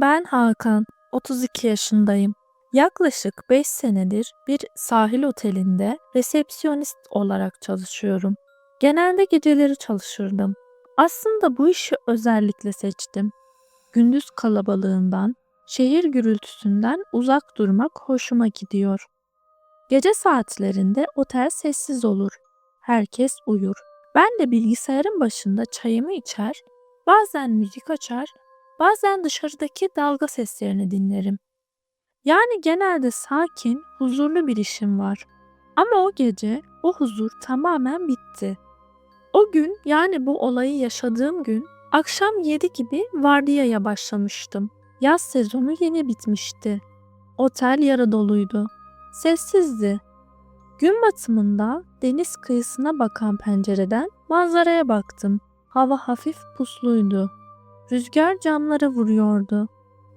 Ben Hakan, 32 yaşındayım. Yaklaşık 5 senedir bir sahil otelinde resepsiyonist olarak çalışıyorum. Genelde geceleri çalışırdım. Aslında bu işi özellikle seçtim. Gündüz kalabalığından, şehir gürültüsünden uzak durmak hoşuma gidiyor. Gece saatlerinde otel sessiz olur. Herkes uyur. Ben de bilgisayarın başında çayımı içer, bazen müzik açar, bazen dışarıdaki dalga seslerini dinlerim. Yani genelde sakin, huzurlu bir işim var. Ama o gece o huzur tamamen bitti. O gün yani bu olayı yaşadığım gün akşam 7 gibi vardiyaya başlamıştım. Yaz sezonu yeni bitmişti. Otel yarı doluydu. Sessizdi. Gün batımında deniz kıyısına bakan pencereden manzaraya baktım. Hava hafif pusluydu. Rüzgar camlara vuruyordu.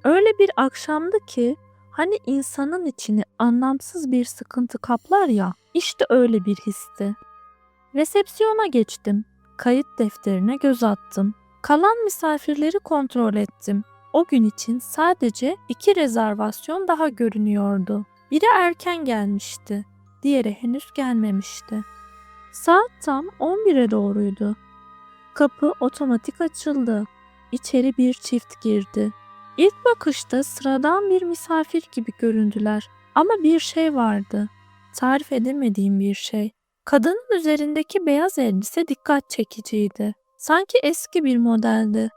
Öyle bir akşamdı ki hani insanın içini anlamsız bir sıkıntı kaplar ya, işte öyle bir histi. Resepsiyona geçtim. Kayıt defterine göz attım. Kalan misafirleri kontrol ettim. O gün için sadece iki rezervasyon daha görünüyordu. Biri erken gelmişti. Diğeri henüz gelmemişti. Saat tam 11'e doğruydu. Kapı otomatik açıldı. İçeri bir çift girdi. İlk bakışta sıradan bir misafir gibi göründüler. Ama bir şey vardı. Tarif edemediğim bir şey. Kadının üzerindeki beyaz elbise dikkat çekiciydi. Sanki eski bir modeldi.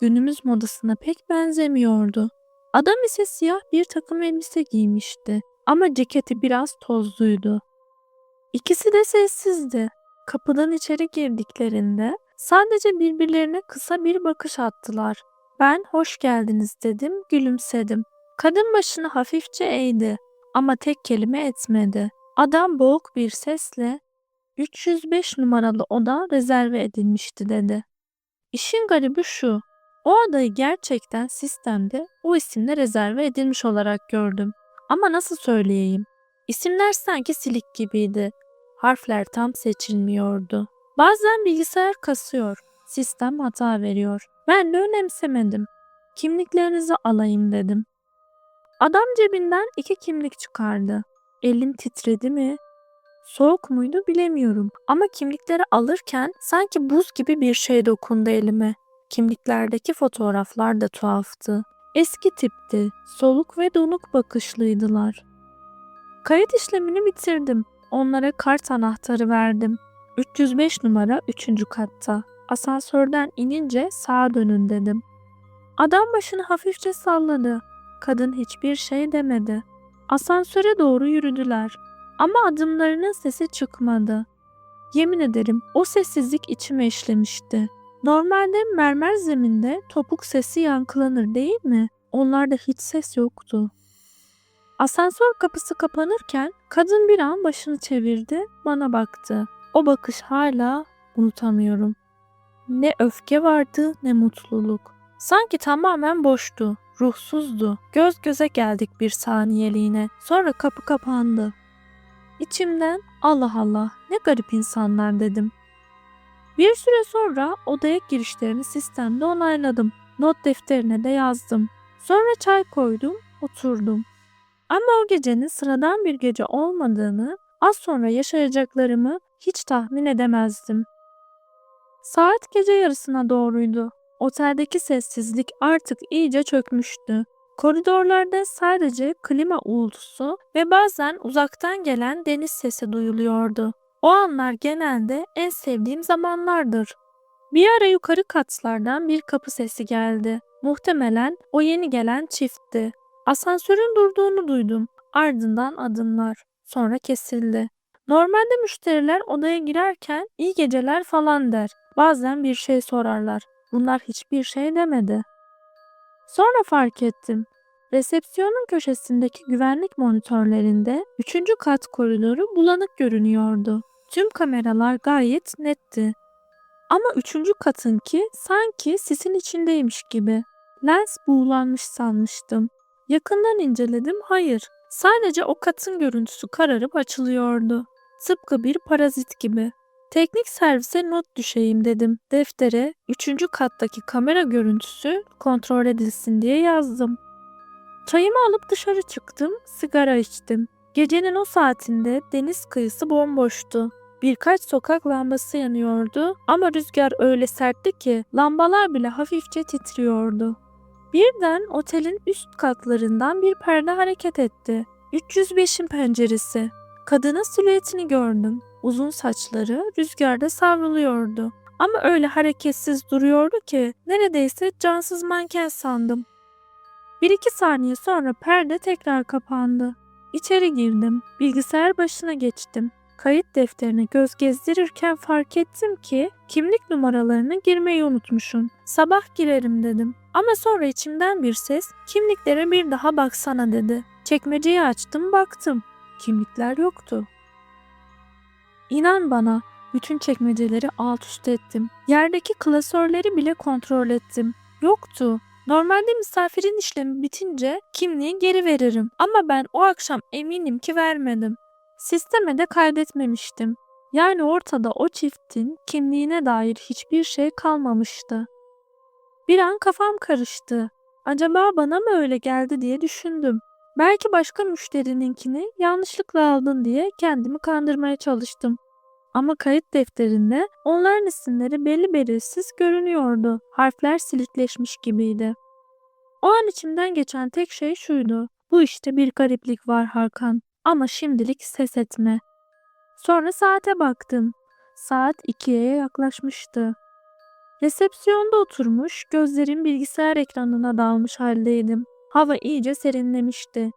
Günümüz modasına pek benzemiyordu. Adam ise siyah bir takım elbise giymişti ama ceketi biraz tozluydu. İkisi de sessizdi. Kapıdan içeri girdiklerinde sadece birbirlerine kısa bir bakış attılar. Ben hoş geldiniz dedim, gülümsedim. Kadın başını hafifçe eğdi ama tek kelime etmedi. Adam boğuk bir sesle 305 numaralı oda rezerve edilmişti dedi. İşin garibi şu. O odayı gerçekten sistemde o isimle rezerve edilmiş olarak gördüm. Ama nasıl söyleyeyim? İsimler sanki silik gibiydi. Harfler tam seçilmiyordu. Bazen bilgisayar kasıyor. Sistem hata veriyor. Ben de önemsemedim. Kimliklerinizi alayım dedim. Adam cebinden iki kimlik çıkardı. Elim titredi mi? Soğuk muydu bilemiyorum ama kimlikleri alırken sanki buz gibi bir şey dokundu elime. Kimliklerdeki fotoğraflar da tuhaftı. Eski tipti, soluk ve donuk bakışlıydılar. Kayıt işlemini bitirdim. Onlara kart anahtarı verdim. 305 numara 3. katta. Asansörden inince sağa dönün dedim. Adam başını hafifçe salladı. Kadın hiçbir şey demedi. Asansöre doğru yürüdüler. Ama adımlarının sesi çıkmadı. Yemin ederim o sessizlik içime işlemişti. Normalde mermer zeminde topuk sesi yankılanır değil mi? Onlarda hiç ses yoktu. Asansör kapısı kapanırken kadın bir an başını çevirdi, bana baktı. O bakış hala unutamıyorum. Ne öfke vardı ne mutluluk. Sanki tamamen boştu, ruhsuzdu. Göz göze geldik bir saniyeliğine. Sonra kapı kapandı. İçimden Allah Allah ne garip insanlar dedim. Bir süre sonra odaya girişlerini sistemde onayladım. Not defterine de yazdım. Sonra çay koydum, oturdum. Ama o gecenin sıradan bir gece olmadığını, az sonra yaşayacaklarımı hiç tahmin edemezdim. Saat gece yarısına doğruydu. Oteldeki sessizlik artık iyice çökmüştü. Koridorlarda sadece klima uğultusu ve bazen uzaktan gelen deniz sesi duyuluyordu. O anlar genelde en sevdiğim zamanlardır. Bir ara yukarı katlardan bir kapı sesi geldi. Muhtemelen o yeni gelen çiftti. Asansörün durduğunu duydum. Ardından adımlar. Sonra kesildi. Normalde müşteriler odaya girerken iyi geceler falan der. Bazen bir şey sorarlar. Bunlar hiçbir şey demedi. Sonra fark ettim. Resepsiyonun köşesindeki güvenlik monitörlerinde 3. kat koridoru bulanık görünüyordu. Tüm kameralar gayet netti. Ama üçüncü katınki sanki sisin içindeymiş gibi. Lens buğulanmış sanmıştım. Yakından inceledim, hayır. Sadece o katın görüntüsü kararıp açılıyordu. Tıpkı bir parazit gibi. Teknik servise not düşeyim dedim. Deftere üçüncü kattaki kamera görüntüsü kontrol edilsin diye yazdım. Çayımı alıp dışarı çıktım, sigara içtim. Gecenin o saatinde deniz kıyısı bomboştu. Birkaç sokak lambası yanıyordu ama rüzgar öyle sertti ki lambalar bile hafifçe titriyordu. Birden otelin üst katlarından bir perde hareket etti. 305'in penceresi. Kadının silüetini gördüm. Uzun saçları rüzgarda savruluyordu. Ama öyle hareketsiz duruyordu ki neredeyse cansız manken sandım. Bir iki saniye sonra perde tekrar kapandı. İçeri girdim. Bilgisayar başına geçtim. Kayıt defterine göz gezdirirken fark ettim ki kimlik numaralarını girmeyi unutmuşum. Sabah girerim dedim. Ama sonra içimden bir ses kimliklere bir daha baksana dedi. Çekmeceyi açtım baktım. Kimlikler yoktu. İnan bana bütün çekmeceleri alt üst ettim. Yerdeki klasörleri bile kontrol ettim. Yoktu. Normalde misafirin işlemi bitince kimliği geri veririm. Ama ben o akşam eminim ki vermedim. Sisteme de kaydetmemiştim. Yani ortada o çiftin kimliğine dair hiçbir şey kalmamıştı. Bir an kafam karıştı. Acaba bana mı öyle geldi diye düşündüm. Belki başka müşterininkini yanlışlıkla aldın diye kendimi kandırmaya çalıştım. Ama kayıt defterinde onların isimleri belli belirsiz görünüyordu. Harfler silitleşmiş gibiydi. O an içimden geçen tek şey şuydu. Bu işte bir gariplik var Hakan. Ama şimdilik ses etme. Sonra saate baktım. Saat 2'ye yaklaşmıştı. Resepsiyonda oturmuş, gözlerim bilgisayar ekranına dalmış haldeydim. Hava iyice serinlemişti.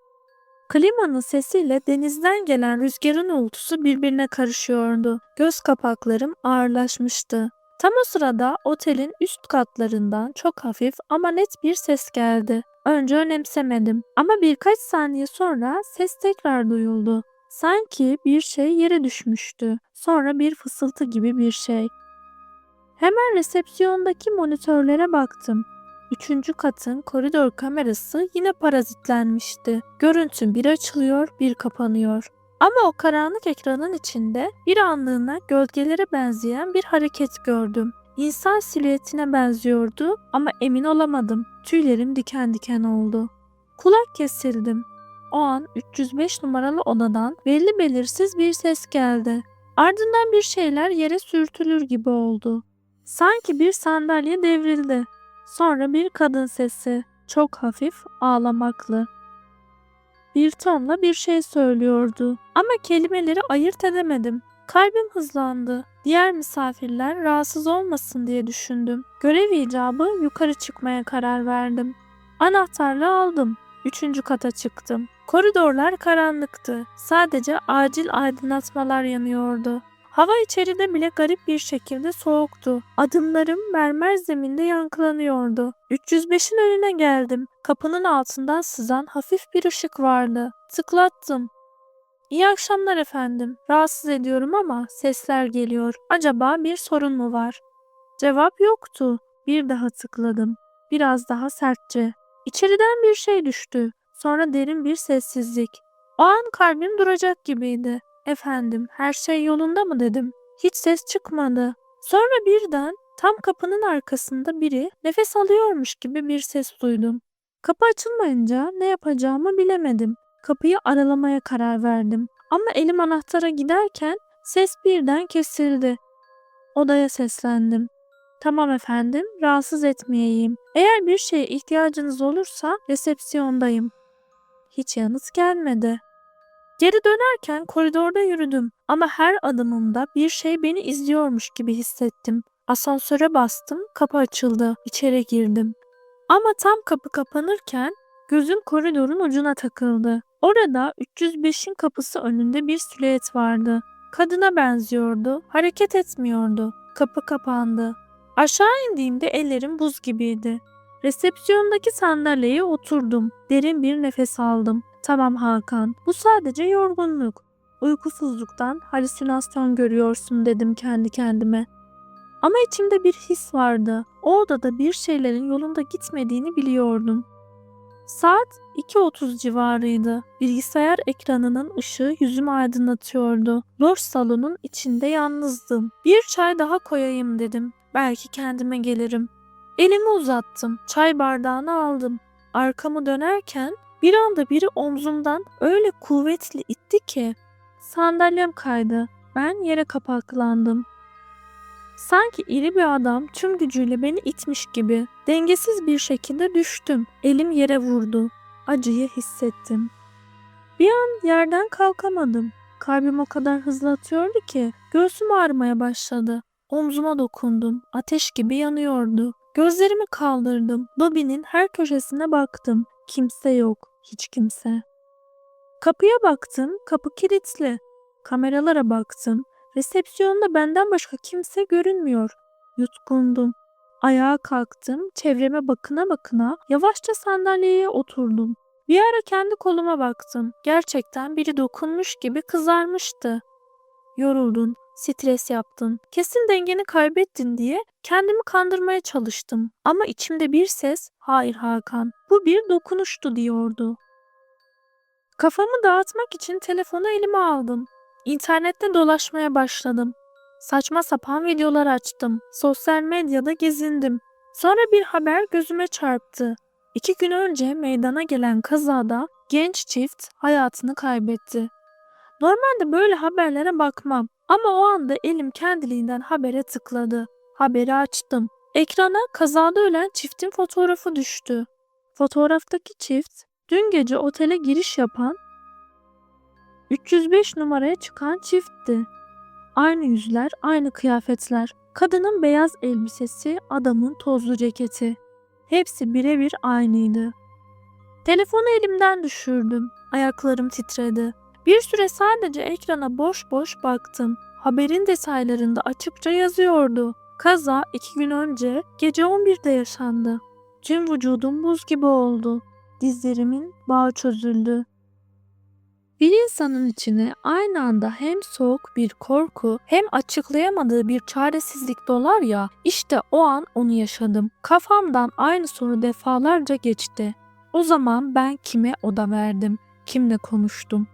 Klimanın sesiyle denizden gelen rüzgarın uğultusu birbirine karışıyordu. Göz kapaklarım ağırlaşmıştı. Tam o sırada otelin üst katlarından çok hafif ama net bir ses geldi. Önce önemsemedim ama birkaç saniye sonra ses tekrar duyuldu. Sanki bir şey yere düşmüştü. Sonra bir fısıltı gibi bir şey. Hemen resepsiyondaki monitörlere baktım. Üçüncü katın koridor kamerası yine parazitlenmişti. Görüntü bir açılıyor bir kapanıyor. Ama o karanlık ekranın içinde bir anlığına gölgelere benzeyen bir hareket gördüm. İnsan silüetine benziyordu ama emin olamadım. Tüylerim diken diken oldu. Kulak kesildim. O an 305 numaralı odadan belli belirsiz bir ses geldi. Ardından bir şeyler yere sürtülür gibi oldu. Sanki bir sandalye devrildi. Sonra bir kadın sesi, çok hafif, ağlamaklı. Bir tonla bir şey söylüyordu ama kelimeleri ayırt edemedim. Kalbim hızlandı. Diğer misafirler rahatsız olmasın diye düşündüm. Görev icabı yukarı çıkmaya karar verdim. Anahtarla aldım. Üçüncü kata çıktım. Koridorlar karanlıktı. Sadece acil aydınlatmalar yanıyordu. Hava içeride bile garip bir şekilde soğuktu. Adımlarım mermer zeminde yankılanıyordu. 305'in önüne geldim. Kapının altından sızan hafif bir ışık vardı. Tıklattım. İyi akşamlar efendim. Rahatsız ediyorum ama sesler geliyor. Acaba bir sorun mu var? Cevap yoktu. Bir daha tıkladım. Biraz daha sertçe. İçeriden bir şey düştü. Sonra derin bir sessizlik. O an kalbim duracak gibiydi. Efendim, her şey yolunda mı dedim. Hiç ses çıkmadı. Sonra birden tam kapının arkasında biri nefes alıyormuş gibi bir ses duydum. Kapı açılmayınca ne yapacağımı bilemedim. Kapıyı aralamaya karar verdim. Ama elim anahtara giderken ses birden kesildi. Odaya seslendim. Tamam efendim, rahatsız etmeyeyim. Eğer bir şeye ihtiyacınız olursa resepsiyondayım. Hiç yanıt gelmedi. Geri dönerken koridorda yürüdüm ama her adımımda bir şey beni izliyormuş gibi hissettim. Asansöre bastım, kapı açıldı, içeri girdim. Ama tam kapı kapanırken gözüm koridorun ucuna takıldı. Orada 305'in kapısı önünde bir silüet vardı. Kadına benziyordu, hareket etmiyordu. Kapı kapandı. Aşağı indiğimde ellerim buz gibiydi. Resepsiyondaki sandalyeye oturdum. Derin bir nefes aldım. Tamam Hakan, bu sadece yorgunluk. Uykusuzluktan halüsinasyon görüyorsun dedim kendi kendime. Ama içimde bir his vardı. O odada bir şeylerin yolunda gitmediğini biliyordum. Saat 2.30 civarıydı. Bilgisayar ekranının ışığı yüzümü aydınlatıyordu. Loş salonun içinde yalnızdım. Bir çay daha koyayım dedim. Belki kendime gelirim. Elimi uzattım. Çay bardağını aldım. Arkamı dönerken bir anda biri omzumdan öyle kuvvetli itti ki sandalyem kaydı. Ben yere kapaklandım. Sanki iri bir adam tüm gücüyle beni itmiş gibi dengesiz bir şekilde düştüm. Elim yere vurdu. Acıyı hissettim. Bir an yerden kalkamadım. Kalbim o kadar hızlı atıyordu ki göğsüm ağrımaya başladı. Omzuma dokundum. Ateş gibi yanıyordu. Gözlerimi kaldırdım. Lobinin her köşesine baktım. Kimse yok. Hiç kimse. Kapıya baktım. Kapı kilitli. Kameralara baktım. Resepsiyonda benden başka kimse görünmüyor. Yutkundum. Ayağa kalktım. Çevreme bakına bakına yavaşça sandalyeye oturdum. Bir ara kendi koluma baktım. Gerçekten biri dokunmuş gibi kızarmıştı. Yoruldun, stres yaptın, kesin dengeni kaybettin diye kendimi kandırmaya çalıştım. Ama içimde bir ses, hayır Hakan, bu bir dokunuştu diyordu. Kafamı dağıtmak için telefonu elime aldım. İnternette dolaşmaya başladım. Saçma sapan videolar açtım. Sosyal medyada gezindim. Sonra bir haber gözüme çarptı. İki gün önce meydana gelen kazada genç çift hayatını kaybetti. Normalde böyle haberlere bakmam ama o anda elim kendiliğinden habere tıkladı. Haberi açtım. Ekrana kazada ölen çiftin fotoğrafı düştü. Fotoğraftaki çift dün gece otele giriş yapan 305 numaraya çıkan çiftti. Aynı yüzler, aynı kıyafetler. Kadının beyaz elbisesi, adamın tozlu ceketi. Hepsi birebir aynıydı. Telefonu elimden düşürdüm. Ayaklarım titredi. Bir süre sadece ekrana boş boş baktım. Haberin detaylarında açıkça yazıyordu. Kaza iki gün önce gece 11'de yaşandı. Tüm vücudum buz gibi oldu. Dizlerimin bağı çözüldü. Bir insanın içine aynı anda hem soğuk bir korku hem açıklayamadığı bir çaresizlik dolar ya işte o an onu yaşadım. Kafamdan aynı soru defalarca geçti. O zaman ben kime oda verdim? Kimle konuştum?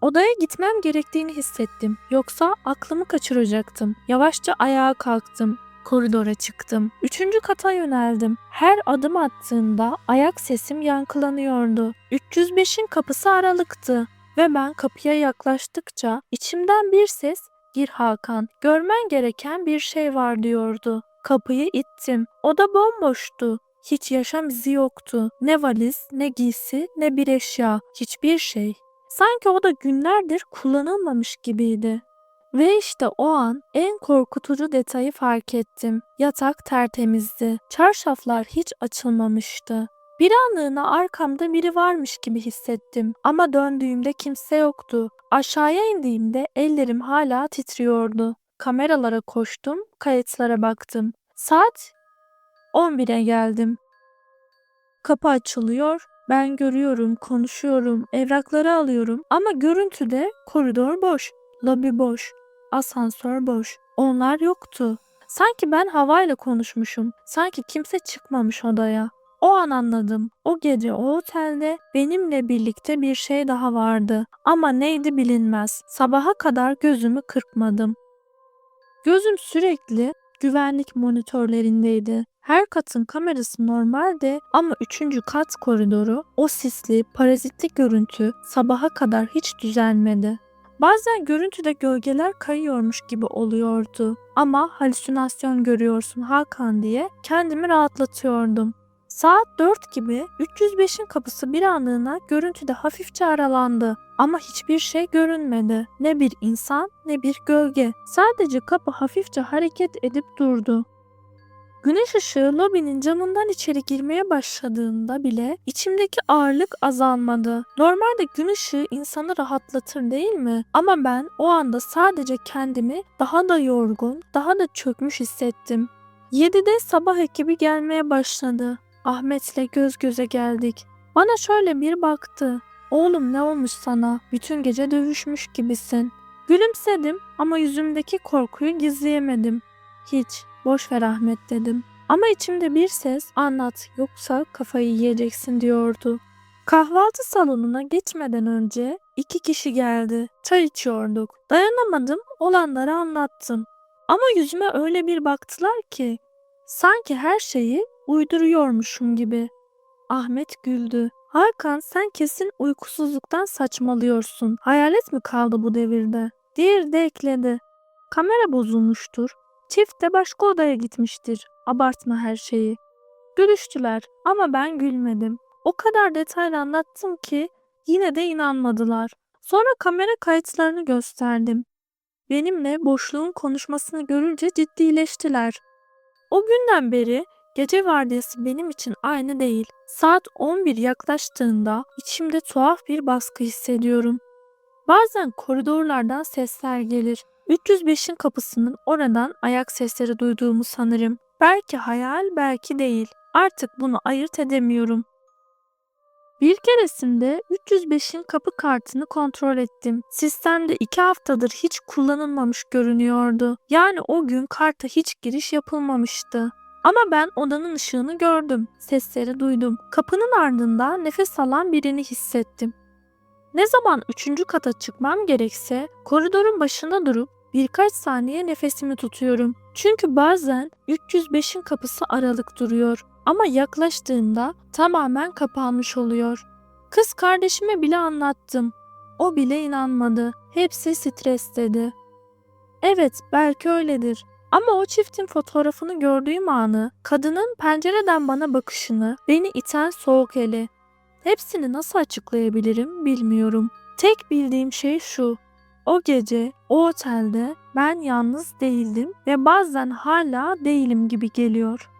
Odaya gitmem gerektiğini hissettim. Yoksa aklımı kaçıracaktım. Yavaşça ayağa kalktım. Koridora çıktım. Üçüncü kata yöneldim. Her adım attığımda ayak sesim yankılanıyordu. 305'in kapısı aralıktı ve ben kapıya yaklaştıkça içimden bir ses "Gir Hakan, görmen gereken bir şey var." diyordu. Kapıyı ittim. Oda bomboştu. Hiç yaşam izi yoktu. Ne valiz, ne giysi, ne bir eşya, hiçbir şey. Sanki o da günlerdir kullanılmamış gibiydi. Ve işte o an en korkutucu detayı fark ettim. Yatak tertemizdi. Çarşaflar hiç açılmamıştı. Bir anlığına arkamda biri varmış gibi hissettim ama döndüğümde kimse yoktu. Aşağıya indiğimde ellerim hala titriyordu. Kameralara koştum, kayıtlara baktım. Saat 11'e geldim. Kapı açılıyor, ben görüyorum, konuşuyorum, evrakları alıyorum ama görüntüde koridor boş, lobi boş, asansör boş. Onlar yoktu. Sanki ben havayla konuşmuşum. Sanki kimse çıkmamış odaya. O an anladım. O gece o otelde benimle birlikte bir şey daha vardı. Ama neydi bilinmez. Sabaha kadar gözümü kırpmadım. Gözüm sürekli güvenlik monitörlerindeydi. Her katın kamerası normaldi ama üçüncü kat koridoru o sisli, parazitli görüntü sabaha kadar hiç düzelmedi. Bazen görüntüde gölgeler kayıyormuş gibi oluyordu ama halüsinasyon görüyorsun Hakan diye kendimi rahatlatıyordum. Saat 4 gibi 305'in kapısı bir anlığına görüntüde hafifçe aralandı ama hiçbir şey görünmedi. Ne bir insan ne bir gölge. Sadece kapı hafifçe hareket edip durdu. Güneş ışığı lobinin camından içeri girmeye başladığında bile içimdeki ağırlık azalmadı. Normalde gün ışığı insanı rahatlatır değil mi? Ama ben o anda sadece kendimi daha da yorgun, daha da çökmüş hissettim. 7'de sabah ekibi gelmeye başladı. Ahmet'le göz göze geldik. Bana şöyle bir baktı. Oğlum ne olmuş sana? Bütün gece dövüşmüş gibisin. Gülümsedim ama yüzümdeki korkuyu gizleyemedim. Hiç, boş ver Ahmet dedim. Ama içimde bir ses anlat yoksa kafayı yiyeceksin diyordu. Kahvaltı salonuna geçmeden önce iki kişi geldi. Çay içiyorduk. Dayanamadım, olanları anlattım. Ama yüzüme öyle bir baktılar ki sanki her şeyi uyduruyormuşum gibi. Ahmet güldü. Hakan sen kesin uykusuzluktan saçmalıyorsun. Hayalet mi kaldı bu devirde? Diğeri de ekledi. Kamera bozulmuştur. Çift de başka odaya gitmiştir. Abartma her şeyi. Gülüştüler ama ben gülmedim. O kadar detaylı anlattım ki yine de inanmadılar. Sonra kamera kayıtlarını gösterdim. Benimle boşluğun konuşmasını görünce ciddileştiler. O günden beri gece vardiyası benim için aynı değil. Saat 11 yaklaştığında içimde tuhaf bir baskı hissediyorum. Bazen koridorlardan sesler gelir. 305'in kapısının oradan ayak sesleri duyduğumu sanırım. Belki hayal, belki değil. Artık bunu ayırt edemiyorum. Bir keresinde 305'in kapı kartını kontrol ettim. Sistemde iki haftadır hiç kullanılmamış görünüyordu. Yani o gün karta hiç giriş yapılmamıştı. Ama ben odanın ışığını gördüm. Sesleri duydum. Kapının ardında nefes alan birini hissettim. Ne zaman üçüncü kata çıkmam gerekse koridorun başında durup birkaç saniye nefesimi tutuyorum. Çünkü bazen 305'in kapısı aralık duruyor ama yaklaştığında tamamen kapanmış oluyor. Kız kardeşime bile anlattım. O bile inanmadı. Hepsi stres dedi. Evet belki öyledir. Ama o çiftin fotoğrafını gördüğüm anı, kadının pencereden bana bakışını, beni iten soğuk eli. Hepsini nasıl açıklayabilirim bilmiyorum. Tek bildiğim şey şu. O gece o otelde ben yalnız değildim ve bazen hala değilim gibi geliyor.